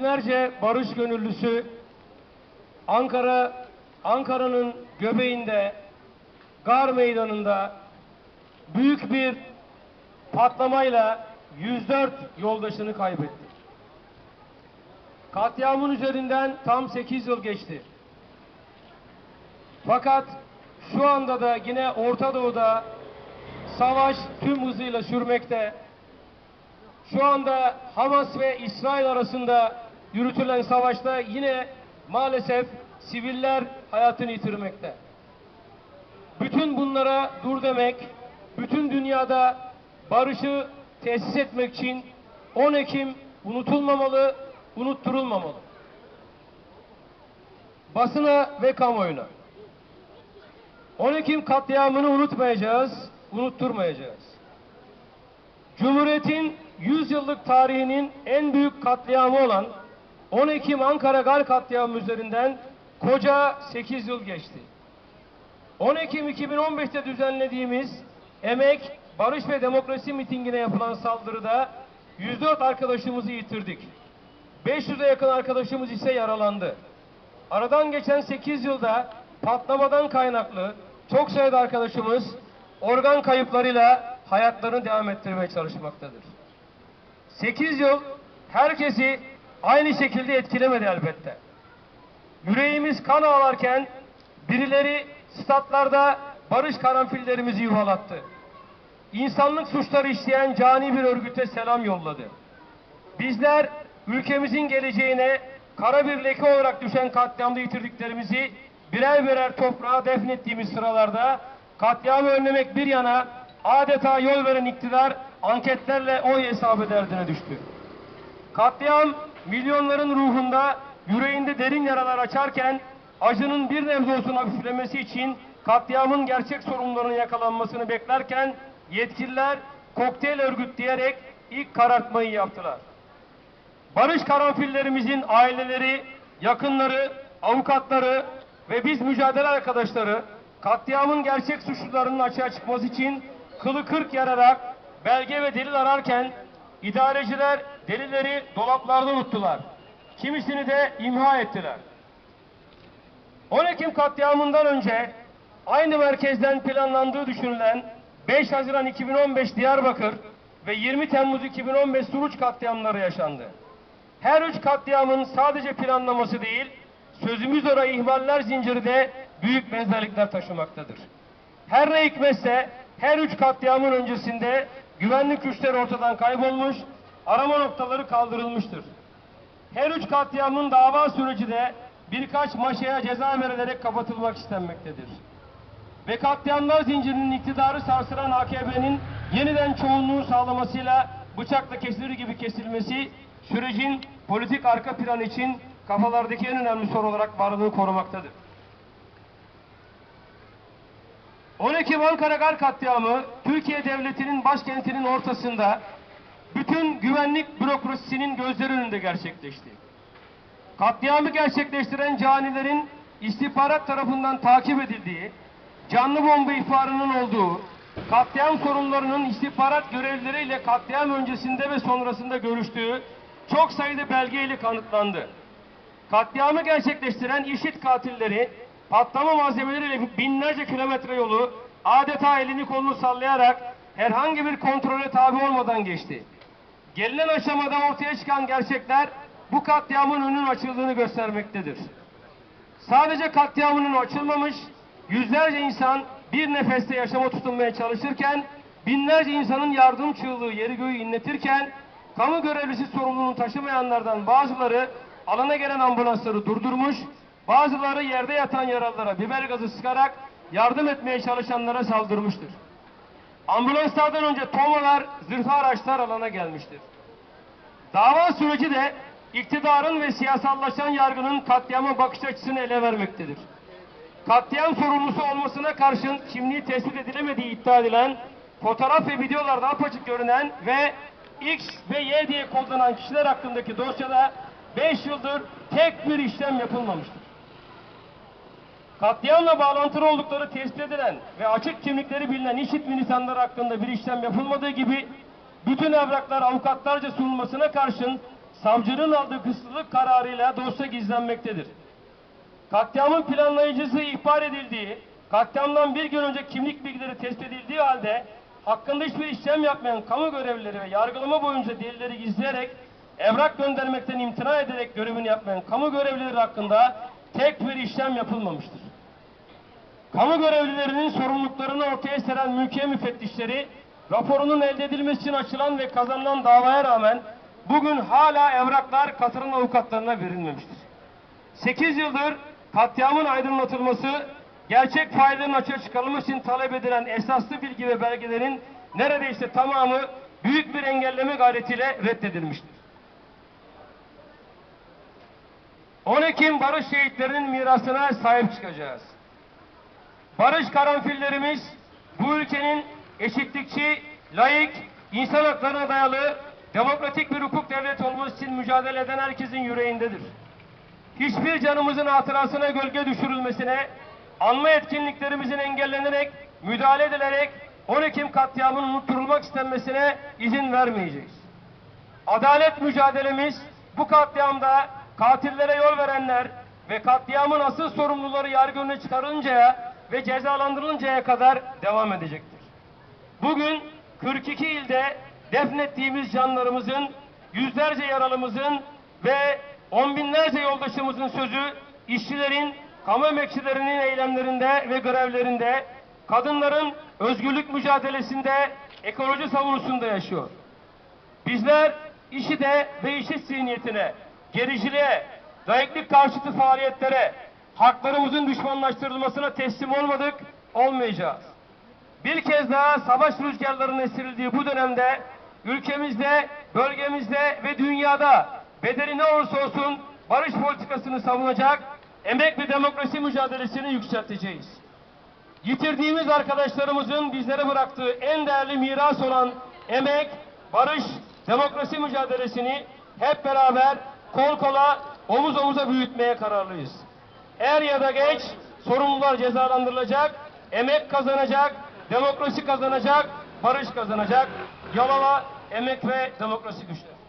Binlerce barış gönüllüsü Ankara Ankara'nın göbeğinde Gar Meydanı'nda büyük bir patlamayla 104 yoldaşını kaybetti. Katliamın üzerinden tam 8 yıl geçti. Fakat şu anda da yine Orta Doğu'da savaş tüm hızıyla sürmekte. Şu anda Hamas ve İsrail arasında yürütülen savaşta yine maalesef siviller hayatını yitirmekte. Bütün bunlara dur demek, bütün dünyada barışı tesis etmek için 10 Ekim unutulmamalı, unutturulmamalı. Basına ve kamuoyuna. 10 Ekim katliamını unutmayacağız, unutturmayacağız. Cumhuriyetin 100 yıllık tarihinin en büyük katliamı olan 10 Ekim Ankara Gal katliamı üzerinden koca 8 yıl geçti. 10 Ekim 2015'te düzenlediğimiz Emek, Barış ve Demokrasi mitingine yapılan saldırıda 104 arkadaşımızı yitirdik. 500'e yakın arkadaşımız ise yaralandı. Aradan geçen 8 yılda patlamadan kaynaklı çok sayıda arkadaşımız organ kayıplarıyla hayatlarını devam ettirmeye çalışmaktadır. 8 yıl herkesi aynı şekilde etkilemedi elbette. Yüreğimiz kan ağlarken birileri statlarda barış karanfillerimizi yuvalattı. İnsanlık suçları işleyen cani bir örgüte selam yolladı. Bizler ülkemizin geleceğine kara bir leke olarak düşen katliamda yitirdiklerimizi birer birer toprağa defnettiğimiz sıralarda katliamı önlemek bir yana adeta yol veren iktidar anketlerle oy hesap ederdiğine düştü. Katliam milyonların ruhunda, yüreğinde derin yaralar açarken acının bir nebze olsun hafiflemesi için katliamın gerçek sorumlularının yakalanmasını beklerken yetkililer kokteyl örgütleyerek ilk karartmayı yaptılar. Barış karanfillerimizin aileleri, yakınları, avukatları ve biz mücadele arkadaşları katliamın gerçek suçlularının açığa çıkması için kılı kırk yararak belge ve delil ararken idareciler delilleri dolaplarda unuttular. Kimisini de imha ettiler. 10 Ekim katliamından önce aynı merkezden planlandığı düşünülen 5 Haziran 2015 Diyarbakır ve 20 Temmuz 2015 Suruç katliamları yaşandı. Her üç katliamın sadece planlaması değil, sözümüz orayı ihmaller zinciri de büyük benzerlikler taşımaktadır. Her ne hikmetse her üç katliamın öncesinde güvenlik güçleri ortadan kaybolmuş, arama noktaları kaldırılmıştır. Her üç katliamın dava süreci de birkaç maşaya ceza verilerek kapatılmak istenmektedir. Ve katliamlar zincirinin iktidarı sarsaran AKP'nin yeniden çoğunluğu sağlamasıyla bıçakla kesilir gibi kesilmesi sürecin politik arka planı için kafalardaki en önemli soru olarak varlığını korumaktadır. 10 Ekim Ankara Gar katliamı Türkiye Devleti'nin başkentinin ortasında bütün güvenlik bürokrasisinin gözleri önünde gerçekleşti. Katliamı gerçekleştiren canilerin istihbarat tarafından takip edildiği, canlı bomba ihbarının olduğu, katliam sorunlarının istihbarat görevlileriyle katliam öncesinde ve sonrasında görüştüğü çok sayıda belgeyle kanıtlandı. Katliamı gerçekleştiren IŞİD katilleri patlama malzemeleriyle binlerce kilometre yolu adeta elini kolunu sallayarak herhangi bir kontrole tabi olmadan geçti. Gelinen aşamada ortaya çıkan gerçekler bu katliamın önünün açıldığını göstermektedir. Sadece katliamın açılmamış, yüzlerce insan bir nefeste yaşama tutunmaya çalışırken, binlerce insanın yardım çığlığı yeri göğü inletirken, kamu görevlisi sorumluluğunu taşımayanlardan bazıları alana gelen ambulansları durdurmuş, bazıları yerde yatan yaralılara biber gazı sıkarak yardım etmeye çalışanlara saldırmıştır. Ambulanslardan önce tomalar, zırhlı araçlar alana gelmiştir. Dava süreci de iktidarın ve siyasallaşan yargının katliama bakış açısını ele vermektedir. Katliam sorumlusu olmasına karşın kimliği tespit edilemediği iddia edilen, fotoğraf ve videolarda apaçık görünen ve X ve Y diye kodlanan kişiler hakkındaki dosyada 5 yıldır tek bir işlem yapılmamıştır. Katliamla bağlantılı oldukları tespit edilen ve açık kimlikleri bilinen IŞİD militanları hakkında bir işlem yapılmadığı gibi bütün evraklar avukatlarca sunulmasına karşın savcının aldığı kısıtlılık kararıyla dosya gizlenmektedir. Katliamın planlayıcısı ihbar edildiği, katliamdan bir gün önce kimlik bilgileri tespit edildiği halde hakkında hiçbir işlem yapmayan kamu görevlileri ve yargılama boyunca delilleri gizleyerek evrak göndermekten imtina ederek görevini yapmayan kamu görevlileri hakkında tek bir işlem yapılmamıştır. Kamu görevlilerinin sorumluluklarını ortaya seren mülkiye müfettişleri raporunun elde edilmesi için açılan ve kazanılan davaya rağmen bugün hala evraklar katılan avukatlarına verilmemiştir. 8 yıldır katliamın aydınlatılması, gerçek faillerin açığa çıkarılması için talep edilen esaslı bilgi ve belgelerin neredeyse tamamı büyük bir engelleme gayretiyle reddedilmiştir. 10 Ekim barış şehitlerinin mirasına sahip çıkacağız. Barış karanfillerimiz bu ülkenin eşitlikçi, layık, insan haklarına dayalı, demokratik bir hukuk devleti olması için mücadele eden herkesin yüreğindedir. Hiçbir canımızın hatırasına gölge düşürülmesine, anma etkinliklerimizin engellenerek, müdahale edilerek 10 Ekim katliamının unutturulmak istenmesine izin vermeyeceğiz. Adalet mücadelemiz bu katliamda katillere yol verenler ve katliamın asıl sorumluları yargı önüne çıkarılıncaya ve cezalandırılıncaya kadar devam edecektir. Bugün 42 ilde defnettiğimiz canlarımızın, yüzlerce yaralımızın ve on binlerce yoldaşımızın sözü işçilerin, kamu emekçilerinin eylemlerinde ve grevlerinde, kadınların özgürlük mücadelesinde, ekoloji savunusunda yaşıyor. Bizler işi de ve işit zihniyetine, gericiliğe, layıklık karşıtı faaliyetlere, haklarımızın düşmanlaştırılmasına teslim olmadık, olmayacağız. Bir kez daha savaş rüzgarlarının esirildiği bu dönemde ülkemizde, bölgemizde ve dünyada bedeli ne olursa olsun barış politikasını savunacak, emek ve demokrasi mücadelesini yükselteceğiz. Yitirdiğimiz arkadaşlarımızın bizlere bıraktığı en değerli miras olan emek, barış, demokrasi mücadelesini hep beraber kol kola, omuz omuza büyütmeye kararlıyız. Er ya da geç sorumlular cezalandırılacak, emek kazanacak, demokrasi kazanacak, barış kazanacak. Yalova emek ve demokrasi güçleri.